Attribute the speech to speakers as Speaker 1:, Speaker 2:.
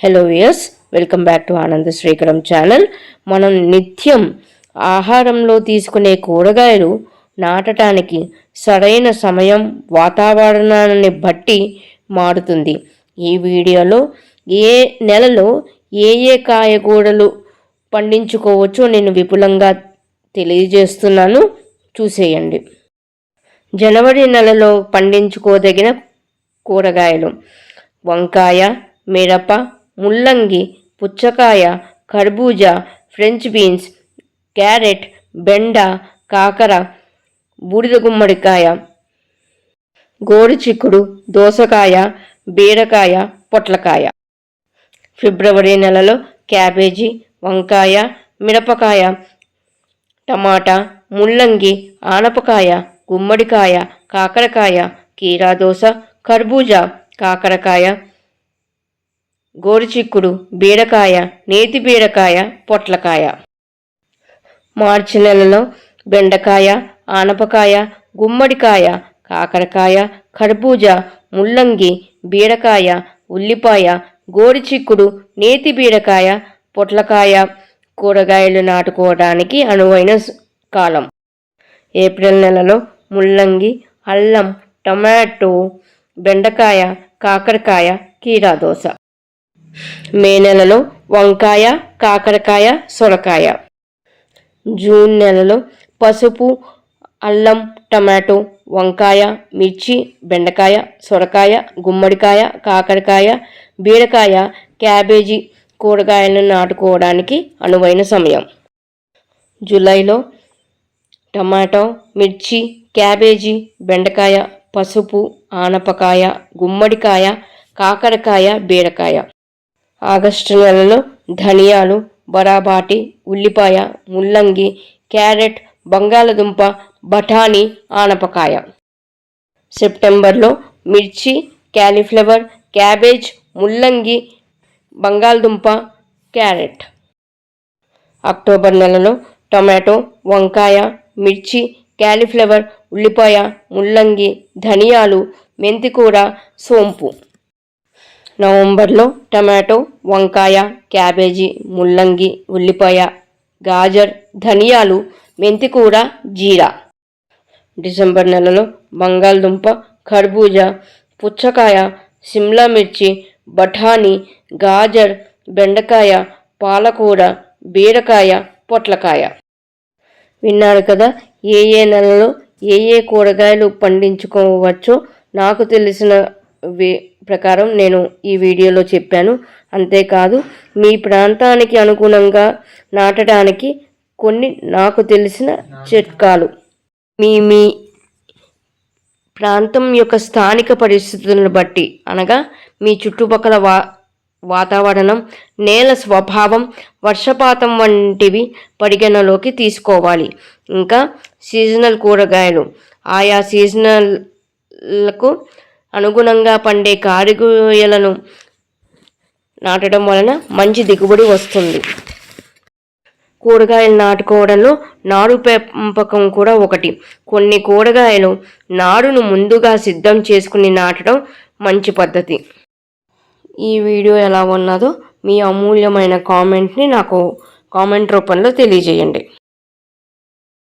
Speaker 1: Hello viewers welcome back to Ananda Srikaram channel మనం నిత్యం ఆహారంలో తీసుకునే కూరగాయలు నాటడానికి సరైన సమయం వాతావరణాన్ని బట్టి మారుతుంది. ఈ వీడియోలో ఏ నెలలో ఏ ఏ కాయగూరలు పండించుకోవచ్చో నేను విపులంగా తెలియజేస్తున్నాను. చూసేయండి. జనవరి నెలలో పండించుకోదగిన కూరగాయలు వంకాయ మిరప ముల్లంగి పుచ్చకాయ కర్బూజా ఫ్రెంచ్ బీన్స్ క్యారెట్ బెండ కాకర బూడిద గుమ్మడికాయ గోరు చిక్కుడు దోసకాయ బీరకాయ పొట్లకాయ. ఫిబ్రవరి నెలలో క్యాబేజీ వంకాయ మిరపకాయ టమాటా ముల్లంగి ఆనపకాయ గుమ్మడికాయ కాకరకాయ కీరాదోస కర్బూజా కాకరకాయ గోరుచిక్కుడు బీరకాయ నేతి బీరకాయ పొట్లకాయ. మార్చి నెలలో బెండకాయ ఆనపకాయ గుమ్మడికాయ కాకరకాయ కర్బూజ ముల్లంగి బీరకాయ ఉల్లిపాయ గోరుచిక్కుడు నేతి బీరకాయ పొట్లకాయ కూరగాయలు నాటుకోవడానికి అనువైన కాలం. ఏప్రిల్ నెలలో ముల్లంగి అల్లం టమాటో బెండకాయ కాకరకాయ కీరా దోశ. మే నెలలో వంకాయ కాకరకాయ సొరకాయ. జూన్ నెలలో పసుపు అల్లం టమాటో వంకాయ మిర్చి బెండకాయ సొరకాయ గుమ్మడికాయ కాకరకాయ బీరకాయ క్యాబేజీ కూరగాయలను నాటుకోవడానికి అనువైన సమయం. జూలైలో టమాటో మిర్చి క్యాబేజీ బెండకాయ పసుపు ఆనపకాయ గుమ్మడికాయ కాకరకాయ బీరకాయ. ఆగస్టు నెలలో ధనియాలు బరాబాటి ఉల్లిపాయ ముల్లంగి క్యారెట్ బంగాళదుంప బఠానీ ఆనపకాయ. సెప్టెంబర్లో మిర్చి క్యాలీఫ్లవర్ క్యాబేజ్ ముల్లంగి బంగాళదుంప క్యారెట్. అక్టోబర్ నెలలో టొమాటో వంకాయ మిర్చి క్యాలీఫ్లవర్ ఉల్లిపాయ ముల్లంగి ధనియాలు మెంతికూర సోంపు. నవంబర్లో టమాటో వంకాయ క్యాబేజీ ముల్లంగి ఉల్లిపాయ గాజర్ ధనియాలు మెంతికూర జీరా. డిసెంబర్ నెలలో బంగాళదుంప కర్బూజా పుచ్చకాయ సిమ్లా మిర్చి బఠానీ గాజర్ బెండకాయ పాలకూర బీరకాయ పొట్లకాయ. విన్నారు కదా ఏ ఏ నెలలో ఏ ఏ కూరగాయలు పండించుకోవచ్చో నాకు తెలిసిన ప్రకారం నేను ఈ వీడియోలో చెప్పాను. అంతేకాదు మీ ప్రాంతానికి అనుగుణంగా నాటడానికి కొన్ని నాకు తెలిసిన చిట్కాలు. మీ మీ ప్రాంతం యొక్క స్థానిక పరిస్థితులను బట్టి అనగా మీ చుట్టుపక్కల వా వాతావరణం నేల స్వభావం వర్షపాతం వంటివి పరిగణలోకి తీసుకోవాలి. ఇంకా సీజనల్ కూరగాయలు. ఆయా సీజనల్లకు అనుగుణంగా పండే కారిగూయలను నాటడం వలన మంచి దిగుబడి వస్తుంది. కూరగాయలు నాటుకోవడంలో నారు పెంపకం కూడా ఒకటి. కొన్ని కూరగాయలు నారును ముందుగా సిద్ధం చేసుకుని నాటడం మంచి పద్ధతి. ఈ వీడియో ఎలా ఉన్నదో మీ అమూల్యమైన కామెంట్ని నాకు కామెంట్ రూపంలో తెలియజేయండి.